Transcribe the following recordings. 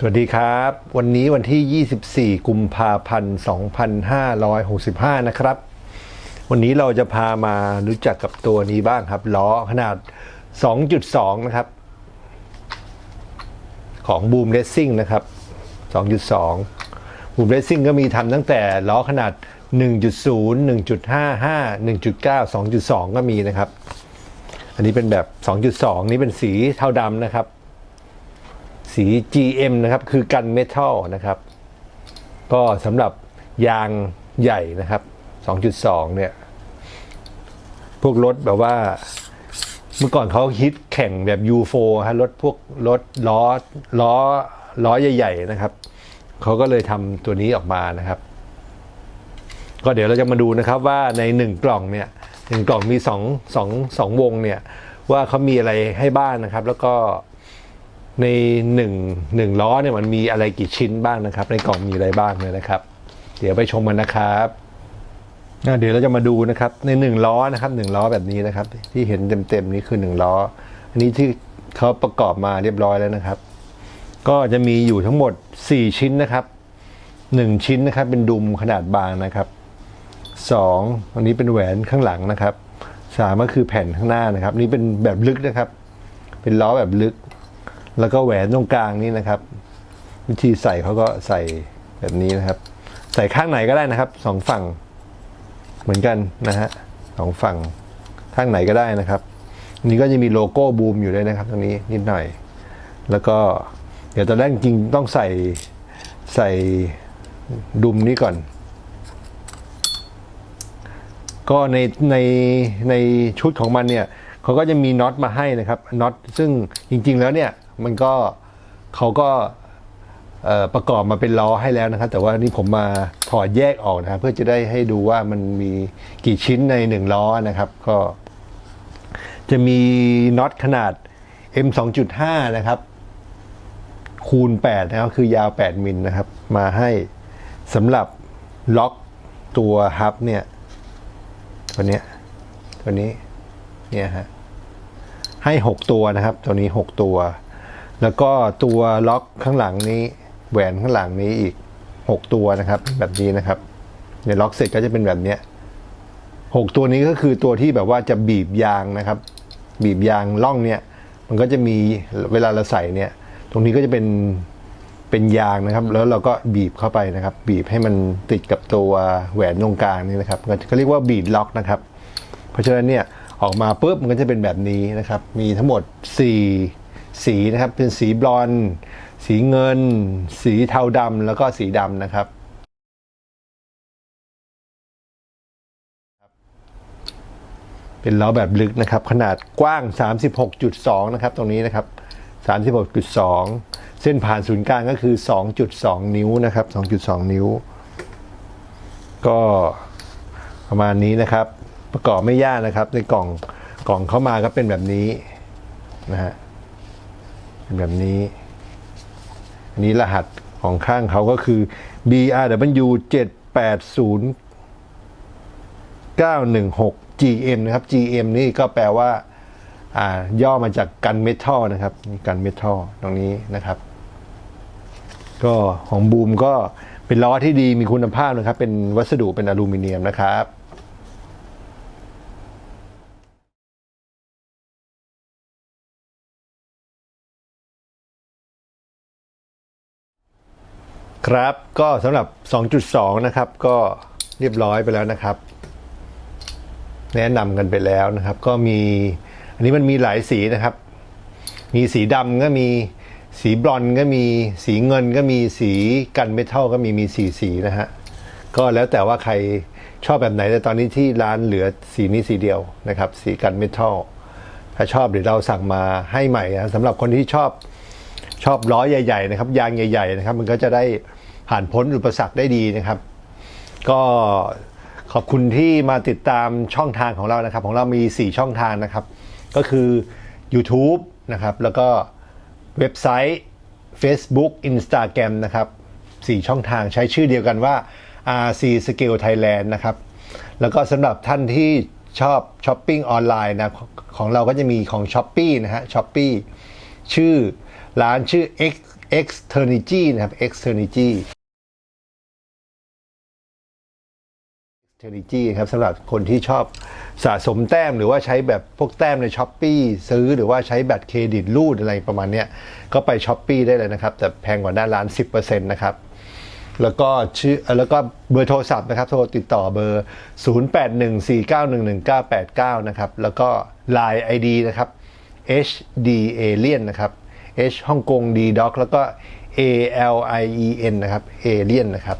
สวัสดีครับ วันนี้วันที่ 24 กุมภาพันธ์ 2565 นะครับ วันนี้เราจะพามารู้จักกับตัวนี้บ้างครับ ล้อขนาด 2.2 นะครับ ของ Boom Racing นะครับ 2.2 Boom Racing ก็มีทำตั้งแต่ล้อขนาด 1.0 1.55 1.9 2.2 ก็มีนะครับ อันนี้เป็นแบบ 2.2 นี่เป็นสีเทาดำนะครับ สี GM นะครับ คือกันเมทัลนะครับ ก็สำหรับยางใหญ่นะครับ 2.2 เนี่ย พวกรถแบบว่า เมื่อก่อนเขาฮิตแข่งแบบ U4 ฮะรถพวกรถล้อล้อล้อใหญ่ ๆ นะครับ เขาก็เลยทำตัวนี้ออกมานะครับ ก็เดี๋ยวเราจะมาดูนะครับว่าในหนึ่งกล่องเนี่ยหนึ่งกล่องมีสองสองสองวงเนี่ย ว่าเขามีอะไรให้บ้างนะครับ แล้วก็ในหนึ่งหนึ่งล้อเนี่ยมันมีอะไรกี่ชิ้นบ้างนะครับ ในกล่องมีอะไรบ้างเลยนะครับ เดี๋ยวไปชมกันนะครับ เดี๋ยวเราจะมาดูนะครับในหนึ่งล้อนะครับหนึ่งล้อแบบนี้นะครับ ที่เห็นเต็มๆนี้คือหนึ่งล้อ อันนี้ที่เขาประกอบมาเรียบร้อยแล้วนะครับ ก็จะมีอยู่ทั้งหมด 4 ชิ้นนะครับ 1 ชิ้นนะครับเป็นดุมขนาดบางนะครับ2อันนี้เป็นแหวนข้างหลังนะครับสามก็คือแผ่นข้างหน้านะครับ นี่เป็นแบบลึกนะครับ เป็นล้อแบบลึก แล้วก็แหวนตรงกลางนี่นะครับ วิธีใส่เขาก็ใส่แบบนี้นะครับ ใส่ข้างไหนก็ได้นะครับสองฝั่ง เหมือนกันนะฮะสองฝั่งข้างไหนก็ได้นะครับนนี้ก็จะมีโลโก้บูมอยู่ด้วยนะครับ ตรงนี้นิดหน่อย แล้วก็เดี๋ยวตอนแรกจริงต้องใส่ใส่ดุมนี้ก่อน ก็ในในในชุดของมันเนี่ยเขาก็จะมีน็อตมาให้นะครับน็อตซึ่งจริง ๆ แล้วเนี่ยมันก็เขาก็ ประกอบมาเป็นล้อให้แล้วนะครับ แต่ว่านี่ผมมาถอดแยกออกนะครับเพื่อจะได้ให้ดูว่ามันมีกี่ชิ้นในหนึ่งล้อนะครับ ก็จะมีน็อตขนาด M 2.5 นะครับ คูณ 8 นะครับ คือยาว 8 มิลนะครับ มาให้สำหรับล็อกตัวฮับเนี่ยตัวเนี้ยตัวนี้เนี่ยฮะให้ 6 ตัวนะครับ ตัวนี้ 6 ตัว แล้วก็ตัวล็อกข้างหลังนี้ แหวนข้างหลังนี้อีก 6 ตัวนะครับ แบบนี้นะครับเนี่ยล็อกเสร็จก็จะเป็นแบบเนี้ยหกตัวนี้ก็คือตัวที่แบบว่าจะบีบยางนะครับ บีบยางล่องเนี่ย มันก็จะมีเวลาเราใส่เนี่ย ตรงนี้ก็จะเป็นเป็นยางนะครับ แล้วเราก็บีบเข้าไปนะครับ บีบให้มันติดกับตัวแหวนตรงกลางนี่นะครับก็เรียกว่าบีดล็อกนะครับ เพราะฉะนั้นเนี่ยออกมาปุ๊บมันก็จะเป็นแบบนี้นะครับ มีทั้งหมด 4 สีนะครับ เป็นสีบลอนด์ สีเงิน สีเทาดำแล้วก็สีดำนะครับ เป็นล้อแบบลึกนะครับ ขนาดกว้าง 36.2 นะครับ ตรงนี้นะครับ 36.2 เส้นผ่านศูนย์กลางก็คือ 2.2 นิ้วนะครับ 2.2 นิ้ว ก็ประมาณนี้นะครับ ประกอบไม่ยากนะครับ ในกล่องกล่องเข้ามาก็เป็นแบบนี้นะฮะเป็นแบบนี้ นนี้รหัสของข้างเขาก็คือ BRW 780 916 GM นะครับ GM นี่ก็แปลว่าอ่าย่อมาจากกันเมทัลนะครับนี่กันเมทัลตรงนี้นะครับ ก็ของบูมก็เป็นล้อที่ดีมีคุณภาพนะครับ เป็นวัสดุเป็นอลูมิเนียมนะครับ ครับ ก็สำหรับ 2.2 นะครับ ก็เรียบร้อยไปแล้วนะครับ แนะนำกันไปแล้วนะครับ ก็มี อันนี้มันมีหลายสีนะครับ มีสีดำก็มี สีบลอนก็มี สีเงินก็มี สีกันเมทัลก็มี มีสีสีนะฮะ ก็แล้วแต่ว่าใครชอบแบบไหน แต่ตอนนี้ที่ร้านเหลือสีนี้สีเดียวนะครับ สีกันเมทัล ถ้าชอบเดี๋ยวเราสั่งมาให้ใหม่นะสำหรับคนที่ชอบชอบล้อใหญ่ ๆ นะครับ ยางใหญ่ ๆ นะครับ มันก็จะได้ ผ่านพ้นอุปสรรคได้ดีนะครับ ก็ขอบคุณที่มาติดตามช่องทางของเรานะครับ ของเรามี 4 ช่องทางนะครับ ก็คือ YouTube นะครับ แล้วก็เว็บไซต์ Facebook Instagram นะครับ 4 ช่องทางใช้ชื่อเดียวกันว่า RC Scale Thailand นะครับ แล้วก็สำหรับท่านที่ชอบช้อปปิ้งออนไลน์นะ ของเราก็จะมีของ s h อ p e e นะฮะ s h อ p e e ชื่อ ร้านชื่อ X Xternity นะครับ Xternity Xternity ครับสำหรับคนที่ชอบสะสมแต้มหรือว่าใช้แบบพวกแต้มใน s h อ p e e ซื้อหรือว่าใช้บัตรเครดิตรูดอะไรประมาณเนี้ยก็ไป s h อ p e e ได้เลยนะครับ แต่แพงกว่าหน้าร้าน 10%นะครับแล้วก็ชื่อเอ่อแล้วก็เบอร์โทรศัพท์นะครับ โทรติดต่อเบอร์ 0814911989 นะครับ แล้วก็ Line ID นะครับ HD Alien นะครับ H ฮ่องกง D Doc แล้วก็ A L I E N นะครับ Alien นะครับ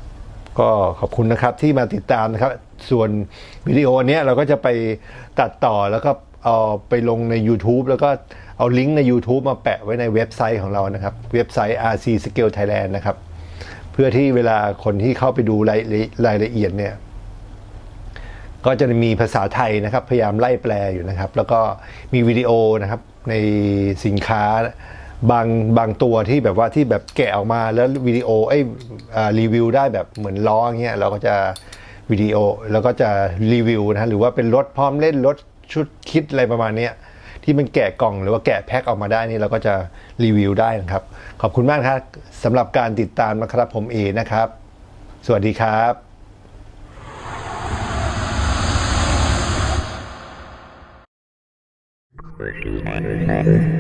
ก็ขอบคุณนะครับที่มาติดตามนะครับ ส่วนวิดีโอเนี้ยเราก็จะไปตัดต่อแล้วก็เอาไปลงใน YouTube แล้วก็เอาลิงก์ใน YouTube มาแปะไว้ในเว็บไซต์ของเรานะครับ เว็บไซต์ RC Scale Thailand นะครับ เพื่อที่เวลาคนที่เข้าไปดูรายละรายละเอียดเนี่ย ก็จะมีภาษาไทยนะครับ พยายามไล่แปลอยู่นะครับ แล้วก็มีวิดีโอนะครับในสินค้า บางบางตัวที่แบบว่าที่แบบแกะออกมาแล้ววิดีโอไอ้ยอ่ารีวิวได้แบบเหมือนล้อเงี้ยเราก็จะวิดีโอแล้วก็จะรีวิวนะฮะหรือว่าเป็นรถพร้อมเล่นรถชุดคิดอะไรประมาณเนี้ยที่มันแกะกล่องหรือว่าแกะแพ็คออกมาได้นี่เราก็จะรีวิวได้นะครับ ขอบคุณมากครับสำหรับการติดตามนะครับผมเอนะครับ สวัสดีครับ Thank you.